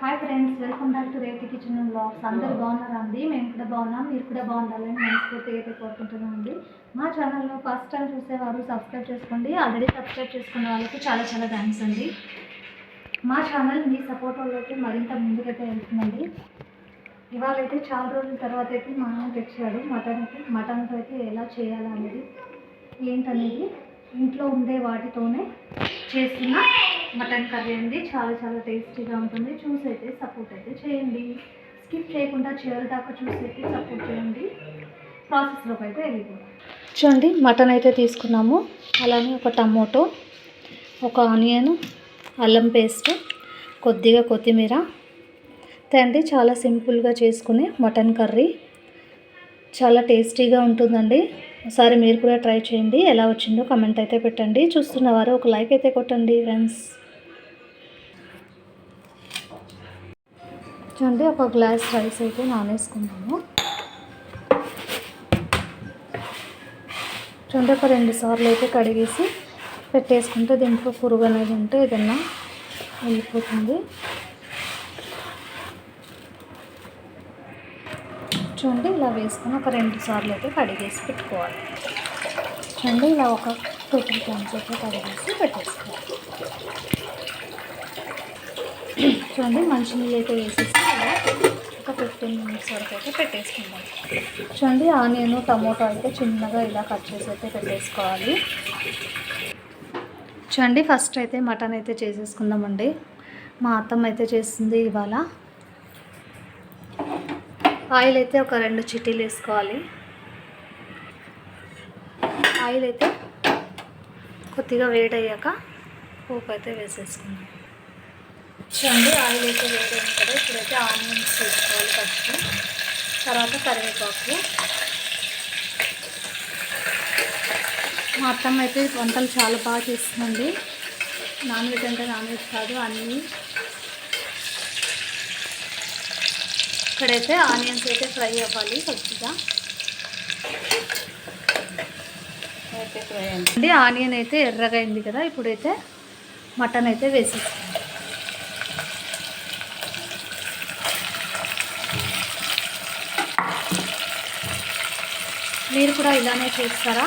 Hi friends welcome back to Rethi kitchen blogs అందరు బాగున్నారా అండి? మేము కూడా బాగున్నాం మీరు కూడా బాగుండాలని మనస్ఫూర్తి అయితే కోరుకుంటున్నాం అండి. మా ఛానల్లో ఫస్ట్ టైం చూసేవారు సబ్స్క్రైబ్ చేసుకోండి. ఆల్రెడీ సబ్స్క్రైబ్ చేసుకున్న వాళ్ళకి చాలా చాలా థ్యాంక్స్ అండి. మా ఛానల్ మీ సపోర్ట్ వాళ్ళకి మరింత ముందుకైతే వెళ్తుందండి. ఇవాళ అయితే చాలా రోజుల తర్వాత అయితే మా ఆయన తెచ్చాడు మటన్కి మటన్తో అయితే ఎలా చేయాలనేది ఏంటనేది ఇంట్లో ఉండే వాటితోనే చేస్తున్న. మటన్ కర్రీ అండి చాలా చాలా టేస్టీగా ఉంటుంది. చూసి అయితే సపోర్ట్ అయితే చేయండి. స్కిప్ చేయకుండా చివరి దాకా చూసి అయితే సపోర్ట్ చేయండి ప్రాసెస్లోకి అయితే వెళ్ళిపోతాం చూడండి మటన్ అయితే తీసుకున్నాము. అలానే ఒక టమోటో ఒక ఆనియన్ అల్లం పేస్ట్ కొద్దిగా కొత్తిమీర. అండి చాలా సింపుల్గా చేసుకునే మటన్ కర్రీ. చాలా టేస్టీగా ఉంటుందండి. ఒకసారి మీరు కూడా ట్రై చేయండి. ఎలా వచ్చిందో కమెంట్ అయితే పెట్టండి. చూస్తున్న వారు ఒక లైక్ అయితే కొట్టండి ఫ్రెండ్స్. చూడండి ఒక గ్లాస్ రైస్ అయితే నానేసుకుందాము. చూడండి ఒక రెండు సార్లు అయితే కడిగేసి పెట్టేసుకుంటే దీంట్లో పురుగు అనేది ఉంటే ఏదన్నా వెళ్ళిపోతుంది చూడండి ఇలా వేసుకుని ఒక రెండు సార్లు అయితే కడిగేసి పెట్టుకోవాలి. చూడండి ఇలా ఒక టూ త్రీ టైమ్స్ అయితే కడిగేసి పెట్టేసుకోవాలి. చూడండి మంచినీళ్ళు అయితే వేసేసి ఒక ఫిఫ్టీన్ మినిట్స్ వరకు అయితే పెట్టేసుకుందాం. చూడండి ఆనియన్ టమోటో అయితే చిన్నగా ఇలా కట్ చేసి అయితే పెట్టేసుకోవాలి. చూడండి ఫస్ట్ అయితే మటన్ అయితే చేసేసుకుందామండి. మా అత్తమ్మ అయితే చేస్తుంది ఇవాళ. ఆయిల్ అయితే ఒక రెండు చిట్టీలు వేసుకోవాలి. ఆయిల్ అయితే కొద్దిగా వేడయ్యాక పోపు అయితే వేసేసుకుందాం. చూడండి ఆయిల్ అయితే వేడైంది కదా. ఇప్పుడైతే ఆనియన్స్ వేసుకోవాలి ఫస్ట్. తర్వాత కరివేపాకు. మా అత్తమ్మ అయితే వంటలు చాలా బాగా చేస్తుందండి. నాన్ వెజ్ అంటే నాన్ వెజ్ కాదు అన్నీ. ఇక్కడైతే ఆనియన్స్ అయితే ఫ్రై అవ్వాలి కొద్దిగా. అండి ఆనియన్ అయితే ఎర్రగా అయింది కదా. ఇప్పుడైతే మటన్ అయితే వేసేస్తాం మీరు కూడా ఇలానే చేస్తారా?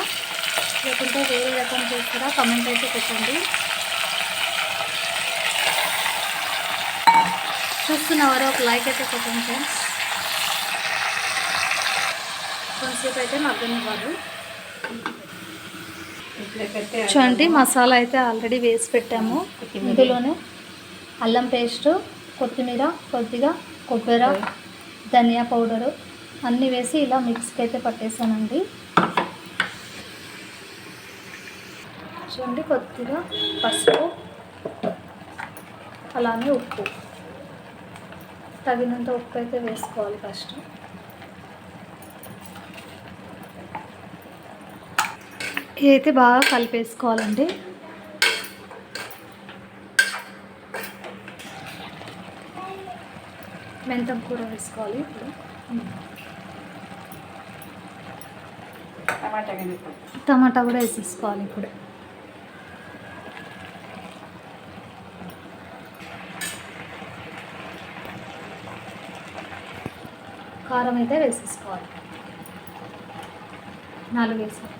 లేకుంటే వేరే రకం చేస్తారా? కమెంట్ అయితే పెట్టండి. చూస్తున్నవారు? ఒక లైక్ అయితే పెట్టండి ఫ్రెండ్స్. కొంతసేపు అయితే మగ్గనివ్వాలి చూడండి మసాలా అయితే ఆల్రెడీ వేసి పెట్టాము. ఇందులోనే అల్లం పేస్టు కొత్తిమీర కొద్దిగా కొబ్బరి ధనియా పౌడరు అన్నీ వేసి ఇలా మిక్స్కి అయితే పట్టేసానండి. చూడండి కొద్దిగా పసుపు అలానే ఉప్పు. తగినంత ఉప్పు అయితే వేసుకోవాలి ఫస్ట్. ఇదైతే బాగా కలిపేసుకోవాలండి. మెంతం కూర వేసుకోవాలి ఇప్పుడు. టమాటా కూడా వేసేసుకోవాలి ఇప్పుడు. కారం అయితే వేసేసుకోవాలి. నాలుగు వేసాం.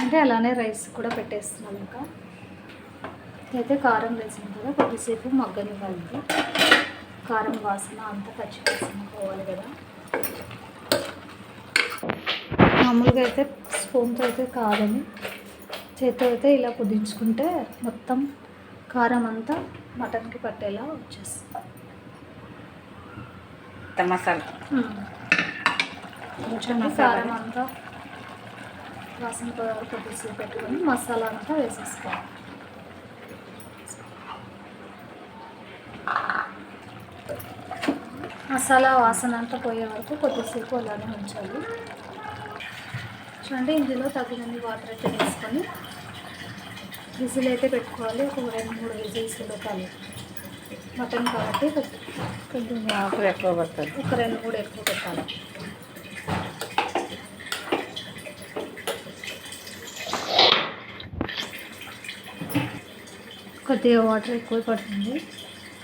అంటే అలానే రైస్ కూడా పెట్టేస్తున్నాం ఇంకా. అయితే కారం వేసాం కదా కొద్దిసేపు మగ్గనివ్వాలి. కారం వాసన అంతా పచ్చి వాసన పోవాలి కదా. మామూలుగా అయితే స్పూన్తో అయితే కాదని చేతితో అయితే ఇలా కుదించుకుంటే మొత్తం కారం అంతా మటన్కి పట్టేలా వచ్చేస్తుంది. మసాలా. కొంచెం మసాలా. కారం అంతా వాసన కొద్దిసేపు పెట్టుకొని మసాలా అంతా వేసేసుకోవాలి. మసాలా వాసన అంతా పోయే వరకు కొద్దిసేపు అలానే ఉంచాలి. చూడండి ఇందులో తగినన్ని వాటర్ అయితే వేసుకొని విజిల్ అయితే పెట్టుకోవాలి. ఒక రెండు మూడు విజిల్స్ పెట్టాలి మటన్ కాబట్టి కొంచెం వాటర్ ఎక్కువ పడుతుంది ఒక రెండు మూడు ఎక్కువ పెట్టాలి. కొద్దిగా వాటర్ ఎక్కువ పడుతుంది.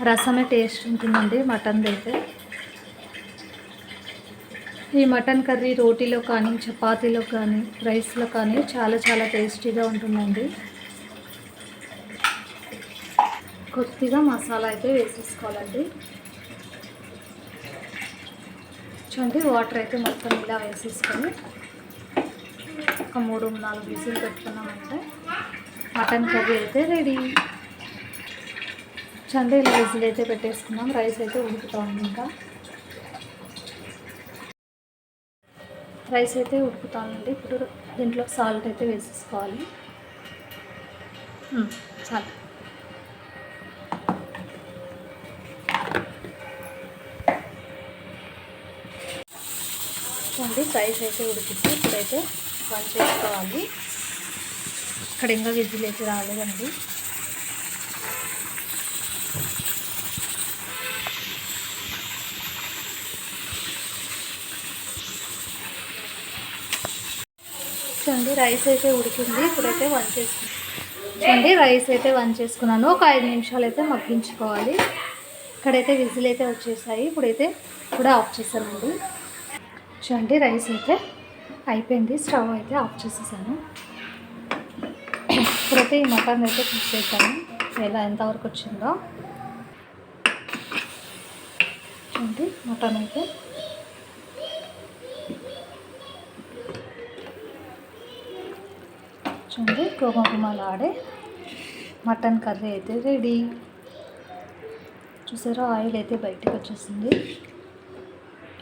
రసమే టేస్ట్ ఉంటుందండి మటన్ది అయితే. ఈ మటన్ కర్రీ రోటీలో కానీ చపాతీలో కానీ రైస్లో కానీ చాలా చాలా టేస్టీగా ఉంటుందండి. కొద్దిగా మసాలా అయితే వేసేసుకోవాలండి. చూడండి వాటర్ అయితే మొత్తం ఇలా వేసేసుకొని ఒక మూడు నాలుగు విజిల్ పెట్టుకున్నామంటే మటన్ కర్రీ అయితే రెడీ. చండి ఇలా విజిల్ అయితే పెట్టేసుకున్నాం. రైస్ అయితే ఉడుకుతా ఉంది ఇంకా. రైస్ అయితే ఉడుకుతానండి. ఇప్పుడు దీంట్లో సాల్ట్ అయితే వేసేసుకోవాలి. చాలు. అండి రైస్ అయితే ఉడికింది. ఇప్పుడైతే బంద్ చేసుకోవాలి. ఇక్కడ ఇంకా విజిల్ అయితే రాలేదండి. చూడండి రైస్ అయితే ఉడికింది. ఇప్పుడైతే వన్ చేసుకున్నాను చూడండి రైస్ అయితే వన్ చేసుకున్నాను. ఒక ఐదు నిమిషాలు అయితే మగ్గించుకోవాలి. ఇక్కడైతే విజిల్ అయితే వచ్చేసాయి. ఇప్పుడైతే కూడా ఆఫ్ చేశానండి. చూడండి రైస్ అయితే అయిపోయింది. స్టవ్ అయితే ఆఫ్ చేసేసాను. ఇప్పుడైతే ఈ మటన్ అయితే చూసేసాను ఎలా ఎంతవరకు వచ్చిందో. చూడండి మటన్ అయితే చూడండి ఆడే మటన్ కర్రీ అయితే రెడీ. చూసారా ఆయిల్ అయితే బయటకు వచ్చేసింది.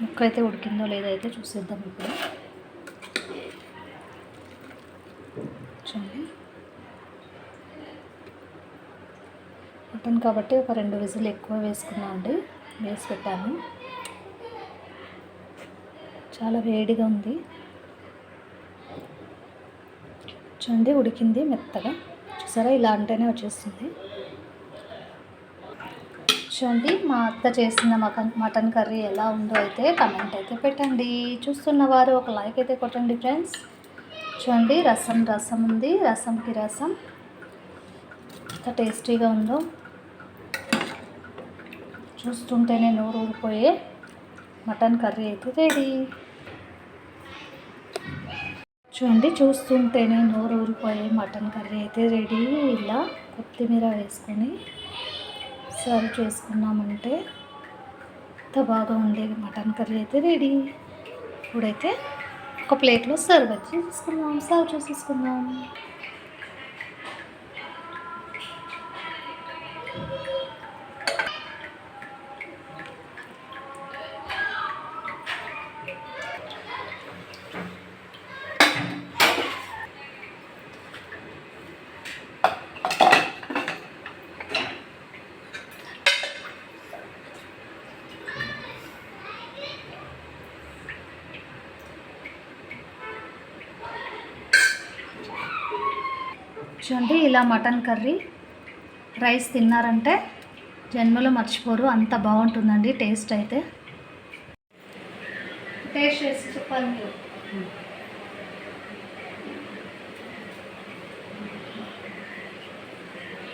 ముక్క అయితే ఉడికిందో లేదో అయితే చూసేద్దాం ఇప్పుడు. చూడండి. మటన్ కాబట్టి ఒక రెండు విజిల్ ఎక్కువ వేసుకున్నాం అండి. వేసి పెట్టాను. చాలా వేడిగా ఉంది. చూడండి ఉడికింది మెత్తగా. చూసారా? ఇలా అంటేనే వచ్చేస్తుంది. చూడండి మా అత్త చేసిన మటన్ మటన్ కర్రీ ఎలా ఉందో అయితే కమెంట్ అయితే పెట్టండి. చూస్తున్న వారు ఒక లైక్ అయితే కొట్టండి ఫ్రెండ్స్ చూడండి రసం రసం ఉంది. రసంకి రసం. ఎంత టేస్టీగా ఉందో. చూస్తుంటేనే నోరు ఊరిపోయే మటన్ కర్రీ అయితే రెడీ. చూడండి చూస్తుంటేనే నోరు ఊరిపోయే మటన్ కర్రీ అయితే రెడీ. ఇలా కొత్తిమీర వేసుకొని సర్వ్ చేసుకున్నామంటే ఎంత బాగా ఉండే మటన్ కర్రీ అయితే రెడీ. ఇప్పుడైతే ఒక ప్లేట్లో సర్వ్ చేసుకుందాం. సర్వ్ చేసేసుకుందాం. చూడండి ఇలా మటన్ కర్రీ రైస్ తిన్నారంటే జన్మలో మర్చిపోరు. అంత బాగుంటుందండి టేస్ట్ అయితే. టేస్ట్ చేసి చెప్పాలి మీరు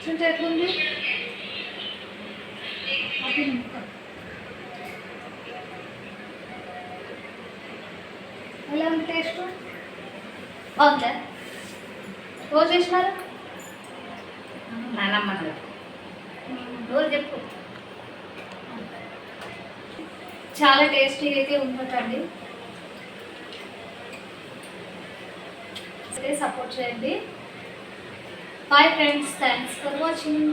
చూడండి ఎట్లుంది. ఎలా ఉంది టేస్ట్? బాగుందా. రోజు చేసినారు? నానమ్మ రోజు చెప్పు. చాలా టేస్టీ అయితే ఉంటుందండి. సపోర్ట్ చేయండి. Bye friends thanks for watching